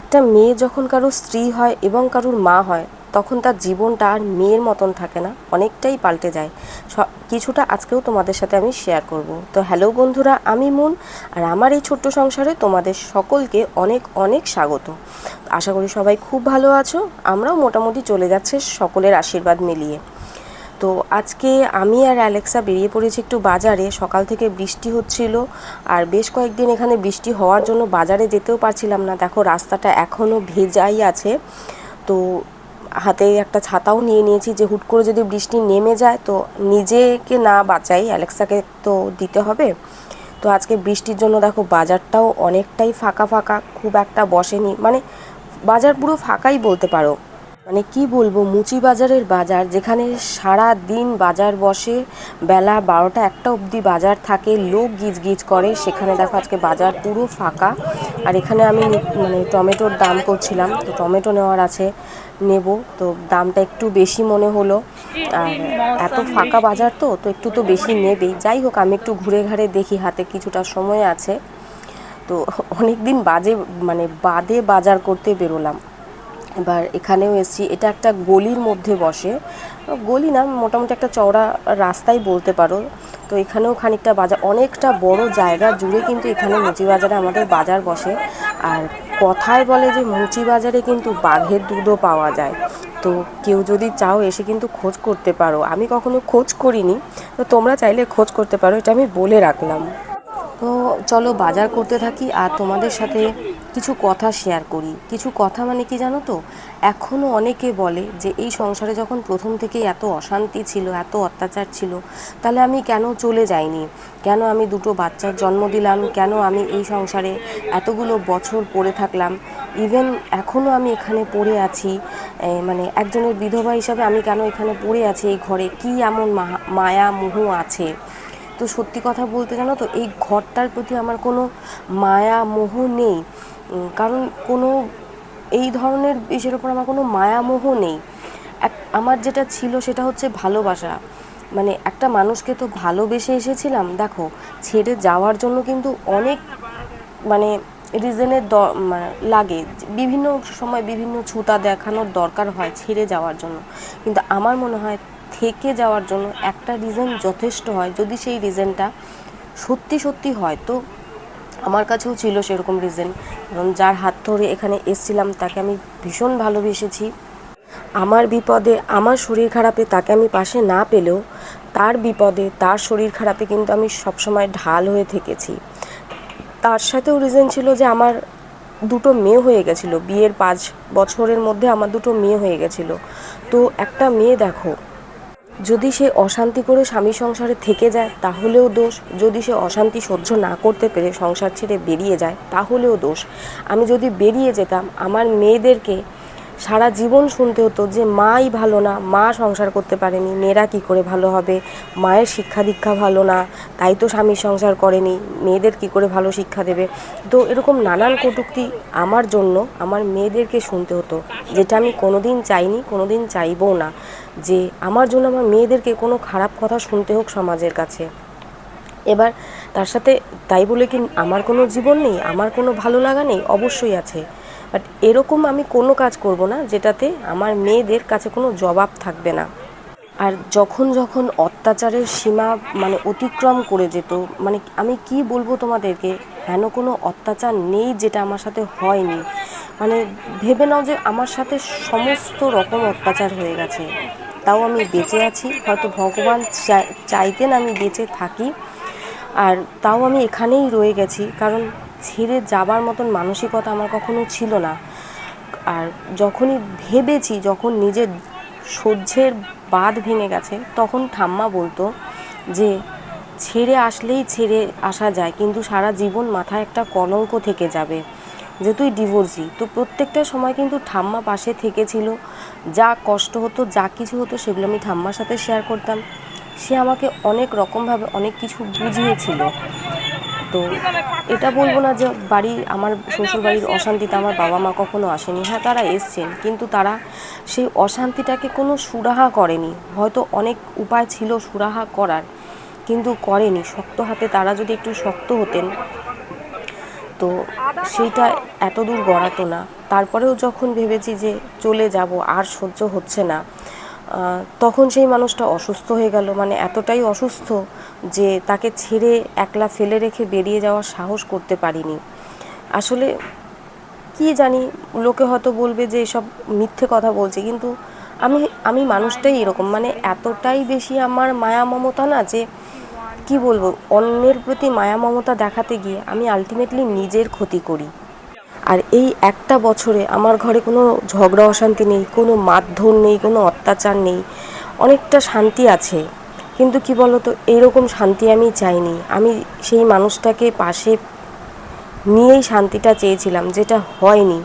একটা মেয়ে যখন কারোর স্ত্রী হয় এবং কারোর মা হয়, তখন তার জীবনটা আর মেয়ের মতন থাকে না, অনেকটাই পাল্টে যায়। কিছুটা আজকেও তোমাদের সাথে আমি শেয়ার করব। তো হ্যালো বন্ধুরা, আমি মুন, আর আমার এই ছোট্ট সংসারে তোমাদের সকলকে অনেক অনেক স্বাগত। আশা করি সবাই খুব ভালো আছো, আমরাও মোটামুটি চলে যাচ্ছে সকলের আশীর্বাদ মিলিয়ে। তো আজকে আমি আর অ্যালেক্সা বেরিয়ে পড়েছি একটু বাজারে। সকাল থেকে বৃষ্টি হচ্ছিল আর বেশ কয়েকদিন এখানে বৃষ্টি হওয়ার জন্য বাজারে যেতেও পারছিলাম না। দেখো, রাস্তাটা এখনও ভেজাই আছে। তো হাতে একটা ছাতাও নিয়ে নিয়েছি যে হুট করে যদি বৃষ্টি নেমে যায় তো নিজেকে না বাঁচাই, অ্যালেক্সাকে তো দিতে হবে। তো আজকে বৃষ্টির জন্য দেখো, বাজারটাও অনেকটাই ফাঁকা ফাঁকা, খুব একটা বসেনি। মানে বাজার পুরো ফাঁকাই বলতে পারো। মানে কি বলব মুচি বাজারের বাজার, যেখানে সারা দিন বাজার বসে, বেলা বারোটা একটা অবধি বাজার থাকে, লোক গিজ গিজ করে, সেখানে দেখো আজকে বাজার পুরো ফাঁকা। আর এখানে আমি মানে টমেটোর দাম করছিলাম, তো টমেটো নেওয়ার আছে, নেব, তো দামটা একটু বেশি মনে হলো। আর এত ফাঁকা বাজার তো তো একটু তো বেশি নেবেই। যাই হোক, আমি একটু ঘুরে ঘাড়ে দেখি, হাতে কিছুটা সময় আছে। তো অনেক দিন বাজে মানে বাদে বাজার করতে বেরোলাম। এবার এখানেও এসেছি। এটা একটা গলির মধ্যে বসে। গলি না, মোটামুটি একটা চওড়া রাস্তাই বলতে পারো। তো এখানেও খানিকটা বাজার অনেকটা বড় জায়গা জুড়ে কিন্তু এখানে মুচি বাজারে আমাদের বাজার বসে। আর কথায় বলে যে মুচি বাজারে কিন্তু বাঘের দুধও পাওয়া যায়। তো কেউ যদি চাও এসে কিন্তু খোঁজ করতে পারো। আমি কখনো খোঁজ করিনি। তো তোমরা চাইলে খোঁজ করতে পারো। এটা আমি বলে রাখলাম। তো চলো বাজার করতে থাকি আর তোমাদের সাথে কিছু কথা শেয়ার করি। কিছু কথা মানে কি জানো তো? এখনও অনেকে বলে যে এই সংসারে যখন প্রথম থেকেই এত অশান্তি ছিল, এত অত্যাচার ছিল, তাহলে আমি কেন চলে যাইনি? কেন আমি দুটো বাচ্চার জন্ম দিলাম? কেন আমি এই সংসারে এতগুলো বছর পড়ে থাকলাম? ইভেন এখনও আমি এখানে পড়ে আছি মানে একজনের বিধবা হিসাবে আমি কেন এখানে পড়ে আছি এই ঘরে? কি এমন মায়া মোহ আছে? তো সত্যি কথা বলতে জানো তো এই ঘরটার প্রতি আমার কোনো মায়া মোহ নেই। কারণ কোনো এই ধরনের বিষয়ের ওপর আমার কোনো মায়া মোহ নেই। এক, আমার যেটা ছিল সেটা হচ্ছে ভালোবাসা। মানে একটা মানুষকে তো ভালোবেসে এসেছিলাম, দেখো, ছেড়ে যাওয়ার জন্য কিন্তু অনেক মানে রিজনের মানে লাগে। বিভিন্ন সময় বিভিন্ন ছুতা দেখানোর দরকার হয় ছেড়ে যাওয়ার জন্য। কিন্তু আমার মনে হয় থেকে যাওয়ার জন্য একটা রিজন যথেষ্ট হয়। যদি সেই রিজনটা সত্যি সত্যি হয়, তো আমার কাছেও ছিল সেরকম রিজন কারণ যার হাত ধরে এখানে এসছিলাম, তাকে আমি ভীষণ ভালোবেসেছি। আমার বিপদে আমার শরীর খারাপে তাকে আমি পাশে না পেলেও তার বিপদে তার শরীর খারাপে কিন্তু আমি সবসময় ঢাল হয়ে থেকেছি। তার সাথেও রিজন ছিল যে আমার দুটো মেয়ে হয়ে গেছিল। বিয়ের পাঁচ বছরের মধ্যে আমার দুটো মেয়ে হয়ে গেছিল। তো একটা মেয়ে দেখো যদি সে অশান্তি করে স্বামী সংসারে থেকে যায়, তাহলেও দোষ। যদি সে অশান্তি সহ্য না করতে পেরে সংসার ছেড়ে বেরিয়ে যায়, তাহলেও দোষ। আমি যদি বেরিয়ে যেতাম, আমার মেয়েদেরকে সারা জীবন শুনতে হতো যে মাই ভালো না, মা সংসার করতে পারেনি, মেয়েরা কি করে ভালো হবে? মায়ের শিক্ষা দীক্ষা ভালো না, তাই তো স্বামী সংসার করেনি, মেয়েদের কি করে ভালো শিক্ষা দেবে? তো এরকম নানান কটূক্তি আমার জন্য, আমার মেয়েদেরকে শুনতে হতো, যেটা আমি কোনোদিন চাইনি, কোনোদিন চাইবও না, যে আমার জন্য আমার মেয়েদেরকে কোনো খারাপ কথা শুনতে হোক সমাজের কাছে। এবার তার সাথে তাই বলে কি আমার কোনো জীবন নেই, আমার কোনো ভালো লাগা নেই? অবশ্যই আছে। বাট এরকম আমি কোনো কাজ করব না যেটাতে আমার মেয়েদের কাছে কোনো জবাব থাকবে না। আর যখন যখন অত্যাচারের সীমা মানে অতিক্রম করে যেত মানে আমি কি বলব তোমাদেরকে হেন কোনো অত্যাচার নেই যেটা আমার সাথে হয়নি? মানে ভেবে নাও যে আমার সাথে সমস্ত রকম অত্যাচার হয়ে গেছে। তাও আমি বেঁচে আছি, হয়তো ভগবান চাই- চাইতেন আমি বেঁচে থাকি। আর তাও আমি এখানেই রয়ে গেছি, কারণ ছেড়ে যাবার মতন মানসিকতা আমার কখনো ছিল না। আর যখনই ভেবেছি যখন নিজের সহ্যের বাঁধ ভেঙে গেছে, তখন ঠাম্মা বলতো যে, ছেড়ে আসলেই ছেড়ে আসা যায়, কিন্তু সারা জীবন মাথায় একটা কলঙ্ক থেকে যাবে যে তুই ডিভোর্সি তো প্রত্যেকটা সময় কিন্তু ঠাম্মা পাশে থেকেছিল। যা কষ্ট হতো, যা কিছু হতো, সেগুলো আমি ঠাম্মার সাথে শেয়ার করতাম। সে আমাকে অনেক রকমভাবে অনেক কিছু বুঝিয়েছিল। তো এটা বলব না যে বাড়ি, আমার শ্বশুর বাড়ির অশান্তিতে আমার বাবা মা কখনো আসেনি। হ্যাঁ তারা এসছেন, কিন্তু তারা সেই অশান্তিটাকে কোনো সুরাহা করেনি। হয়তো অনেক উপায় ছিল সুরাহা করার, কিন্তু করেনি। শক্ত হাতে তারা যদি একটু শক্ত হতেন, তো সেইটা এত দূর গড়াতো না। তারপরেও যখন ভেবেছি যে চলে যাব, আর সহ্য হচ্ছে না তখন সেই মানুষটা অসুস্থ হয়ে গেল। মানে এতটাই অসুস্থ যে তাকে ছেড়ে একলা ফেলে রেখে বেরিয়ে যাওয়ার সাহস করতে পারিনি। আসলে কি জানি, লোকে হয়তো বলবে যে এসব মিথ্যে কথা বলছে, কিন্তু আমি আমি মানুষটাই এরকম। মানে এতটাই বেশি আমার মায়া মমতা না যে, কি বলব, অন্যের প্রতি মায়া মমতা দেখাতে গিয়ে আমি আলটিমেটলি নিজের ক্ষতি করি। আর এই একটা বছরে আমার ঘরে কোনো ঝগড়া অশান্তি নেই, কোনো মারধর নেই, কোনো অত্যাচার নেই, অনেকটা শান্তি আছে। কিন্তু কি বলতো, এরকম শান্তি আমি চাইনি। আমি সেই মানুষটাকে পাশে নিয়েই শান্তিটা চেয়েছিলাম, যেটা হয়নি।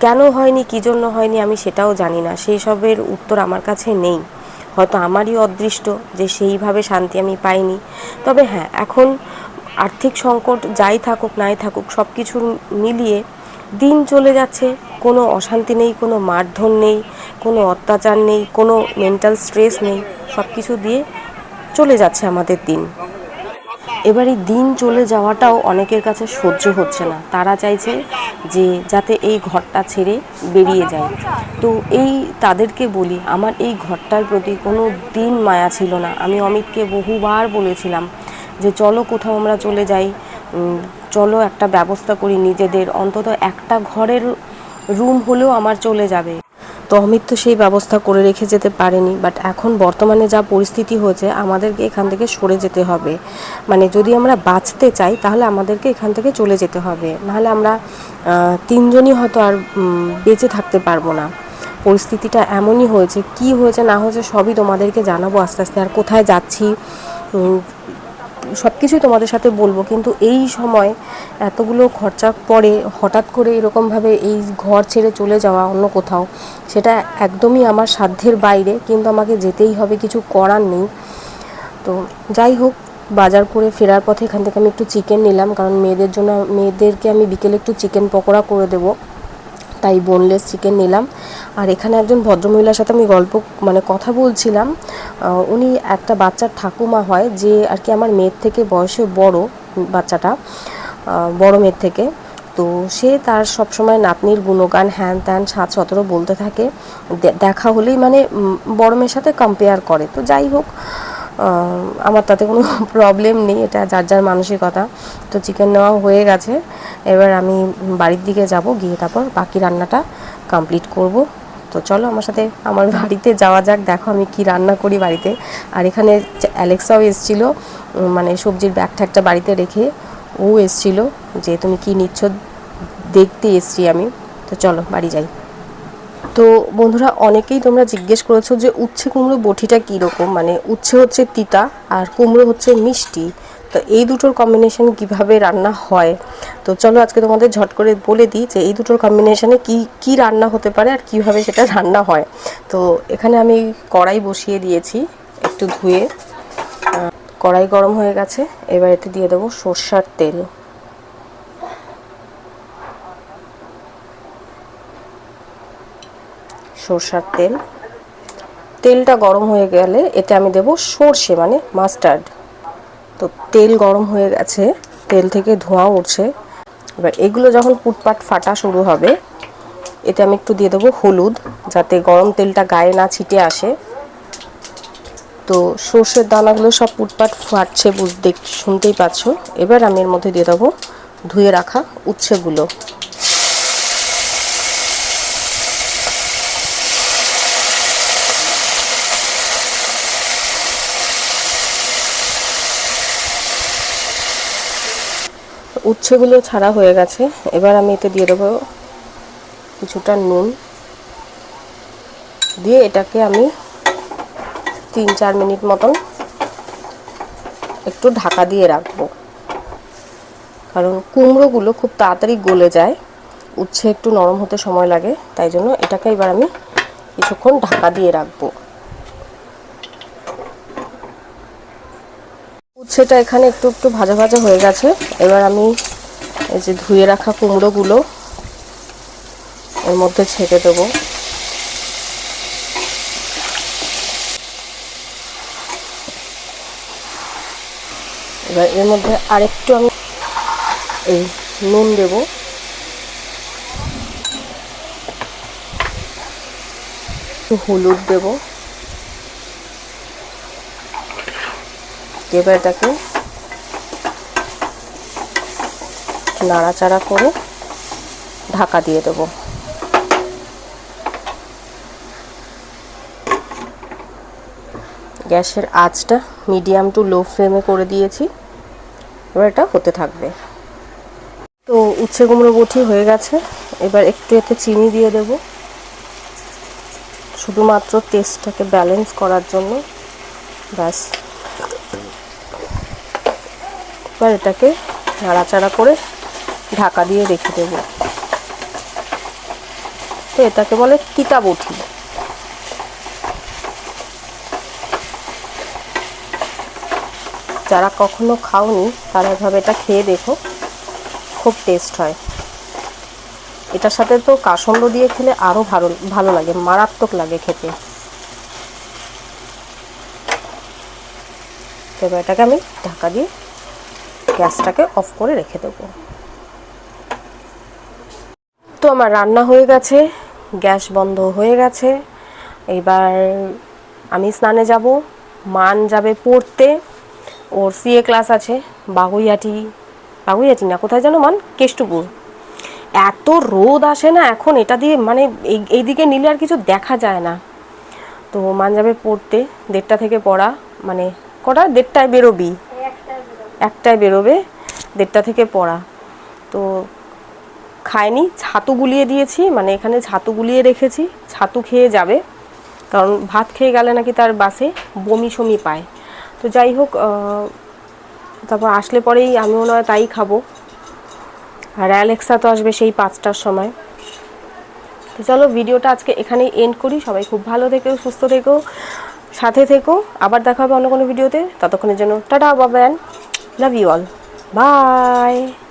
কেন হয়নি, কী জন্য হয়নি, আমি সেটাও জানি না। সেই সবের উত্তর আমার কাছে নেই। হয়তো আমারই অদৃষ্ট যে সেইভাবে শান্তি আমি পাইনি। তবে হ্যাঁ এখন আর্থিক সংকট যাই থাকুক, নাই থাকুক সব কিছু মিলিয়ে দিন চলে যাচ্ছে। কোনো অশান্তি নেই, কোনো মারধর নেই, কোনো অত্যাচার নেই, কোনো মেন্টাল স্ট্রেস নেই। সব কিছু দিয়ে চলে যাচ্ছে আমাদের দিন। এবার এই দিন চলে যাওয়াটাও অনেকের কাছে সহ্য হচ্ছে না। তারা চাইছে যে যাতে এই ঘরটা ছেড়ে বেরিয়ে যায়। তো এই তাদেরকে বলি, আমার এই ঘরটার প্রতি কোনো দিন মায়া ছিল না। আমি অমিতকে বহুবার বলেছিলাম যে, চলো কোথাও আমরা চলে যাই। চলো একটা ব্যবস্থা করি নিজেদের। অন্তত একটা ঘরের রুম হলেও আমার চলে যাবে। তো অমিত তো সেই ব্যবস্থা করে রেখে যেতে পারেনি বাট এখন বর্তমানে যা পরিস্থিতি হয়েছে, আমাদেরকে এখান থেকে সরে যেতে হবে। মানে যদি আমরা বাঁচতে চাই, তাহলে আমাদেরকে এখান থেকে চলে যেতে হবে। নাহলে আমরা তিনজনই হয়তো আর বেঁচে থাকতে পারব না। পরিস্থিতিটা এমনই হয়েছে, কি হয়েছে না হয়েছে সবই তোমাদেরকে জানাব। আস্তে আস্তে আর কোথায় যাচ্ছি সব কিছুই তোমাদের সাথে বলব, কিন্তু এই সময় এতগুলো খরচা পরে হঠাৎ করে এরকমভাবে এই ঘর ছেড়ে চলে যাওয়া অন্য কোথাও, সেটা একদমই আমার সাধ্যের বাইরে, কিন্তু আমাকে যেতেই হবে, কিছু করার নেই। তো যাই হোক, বাজার করে ফেরার পথে এখান থেকে আমি একটু চিকেন নিলাম, কারণ মেয়েদের জন্য, মেয়েদেরকে আমি বিকেলে একটু চিকেন পকোড়া করে দেবো। তাই বোনলেস চিকেন নিলাম। আর এখানে একজন ভদ্রমহিলার সাথে আমি গল্প মানে কথা বলছিলাম। উনি একটা বাচ্চার ঠাকুমা হয় যে আর কি আমার মেয়ের থেকে বয়সে বড় বাচ্চাটা বড় মেয়ের থেকে। তো সে তার সবসময় নাতনির গুণগান, হ্যান ত্যান সাত সতেরো বলতে থাকে। দেখা হলেই মানে বড় মেয়ের সাথে কম্পেয়ার করে। তো যাই হোক আমার তাতে কোনো প্রবলেম নেই, এটা যার যার মানসিকতা। তো চিকেন নেওয়া হয়ে গেছে। এবার আমি বাড়ির দিকে যাব, গিয়ে তারপর বাকি রান্নাটা কমপ্লিট করব। তো চলো আমার সাথে আমার বাড়িতে যাওয়া যাক, দেখো আমি কি রান্না করি বাড়িতে। আর এখানে অ্যালেক্সাও এসছিল মানে সবজির ব্যাগটা একটা বাড়িতে রেখে ও এসছিল, যে তুমি কি নিচ্ছ দেখতে এসছি আমি। তো চলো বাড়ি যাই। তো বন্ধুরা, অনেকেই তোমরা জিজ্ঞেস করেছ যে উচ্ছে কুমড়ো বটিটা কীরকম? মানে উচ্ছে হচ্ছে তিতা আর কুমড়ো হচ্ছে মিষ্টি। তো এই দুটোর কম্বিনেশন কীভাবে রান্না হয়? তো চলো আজকে তোমাদের ঝট করে বলে দিই যে এই দুটোর কম্বিনেশনে কি কি রান্না হতে পারে আর কীভাবে সেটা রান্না হয়। তো এখানে আমি কড়াই বসিয়ে দিয়েছি একটু ধুয়ে। কড়াই গরম হয়ে গেছে, এবার এতে দিয়ে দেবো সর্ষার তেল। সর্ষার তেল। তেলটা গরম হয়ে গেলে এতে আমি দেব সর্ষে মানে মাস্টার্ড। তো তেল গরম হয়ে গেছে, তেল থেকে ধোঁয়া উঠছে। এবার এগুলো যখন পুটপাট ফাটা শুরু হবে, এতে আমি একটু দিয়ে দেবো হলুদ, যাতে গরম তেলটা গায়ে না ছিটে আসে। তো সর্ষের দানাগুলো সব পুটপাট ফাটছে বুঝ দেখ শুনতেই পাচ্ছ। এবার আমি এর মধ্যে দিয়ে দেবো ধুয়ে রাখা উচ্ছেগুলো। উচ্ছেগুলো ছাড়া হয়ে গেছে। এবার আমি এতে দিয়ে দেবো কিছুটা নুন। দিয়ে এটাকে আমি তিন চার মিনিট মতন একটু ঢাকা দিয়ে রাখব। কারণ কুমড়োগুলো খুব তাড়াতাড়ি গলে যায়। উচ্ছে একটু নরম হতে সময় লাগে, তাই জন্য এটাকে এবার আমি কিছুক্ষণ ঢাকা দিয়ে রাখব। উচ্ছেটা এখানে একটু একটু ভাজা ভাজা হয়ে গেছে। এবার আমি এই যে ধুয়ে রাখা কুমড়োগুলো এর মধ্যে ছেঁকে দেবো। এবার এর মধ্যে আরেকটু আমি এই নুন দেব। হলুদ দেব। এবার এটাকে নাড়াচাড়া করে ঢাকা দিয়ে দেবো। গ্যাসের আঁচটা মিডিয়াম টু লো ফ্লেমে করে দিয়েছি। এবার এটা হতে থাকবে। তো উচ্ছে কুমড়ো বটি হয়ে গেছে। এবার একটু এতে চিনি দিয়ে দেব। শুধুমাত্র টেস্টটাকে ব্যালেন্স করার জন্য ব্যাস। এবার এটাকে নাড়াচাড়া করে ঢাকা দিয়ে রেখে দেব। তো এটাকে বলে তিতা বটি। যারা কখনো খাওনি, তারা এভাবে এটা খেয়ে দেখো, খুব টেস্ট হয়। এটার সাথে তো কাসন্দ দিয়ে খেলে আরও ভালো ভালো লাগে, মারাত্মক লাগে খেতে। তো এটাকে আমি ঢাকা দিয়ে গ্যাসটাকে অফ করে রেখে দেবো। তো আমার রান্না হয়ে গেছে, গ্যাস বন্ধ হয়ে গেছে। এবার আমি স্নানে যাব, মান যাবে পড়তে। ওর সিএ ক্লাস আছে, বাগুইয়াটি বাগুইয়াটি না, কোথায় যেন মান? কেষ্টপুর। এত রোদ আসে না এখন, এটা দিয়ে মানে এই এইদিকে নিলে আর কিছু দেখা যায় না। তো মান যাবে পড়তে, দেড়টা থেকে পড়া মানে কটা? দেড়টায় বেরোবি। একটায় বেরোবে, দেড়টা থেকে পড়া। তো খায়নি ছাতু গুলিয়ে দিয়েছি মানে এখানে ছাতু গুলিয়ে রেখেছি, ছাতু খেয়ে যাবে। কারণ ভাত খেয়ে গেলে নাকি তার বাসে বমি সমি পায়। তো যাই হোক তারপর আসলে পরেই আমিও নয় তাই খাব। আর অ্যালেক্সা তো আসবে সেই পাঁচটার সময়। তো চলো ভিডিওটা আজকে এখানেই এন্ড করি। সবাই খুব ভালো থেকো, সুস্থ থেকো, সাথে থেকো। আবার দেখা হবে অন্য কোনো ভিডিওতে। ততক্ষণের জন্য টাটা বাবা Love you all. Bye.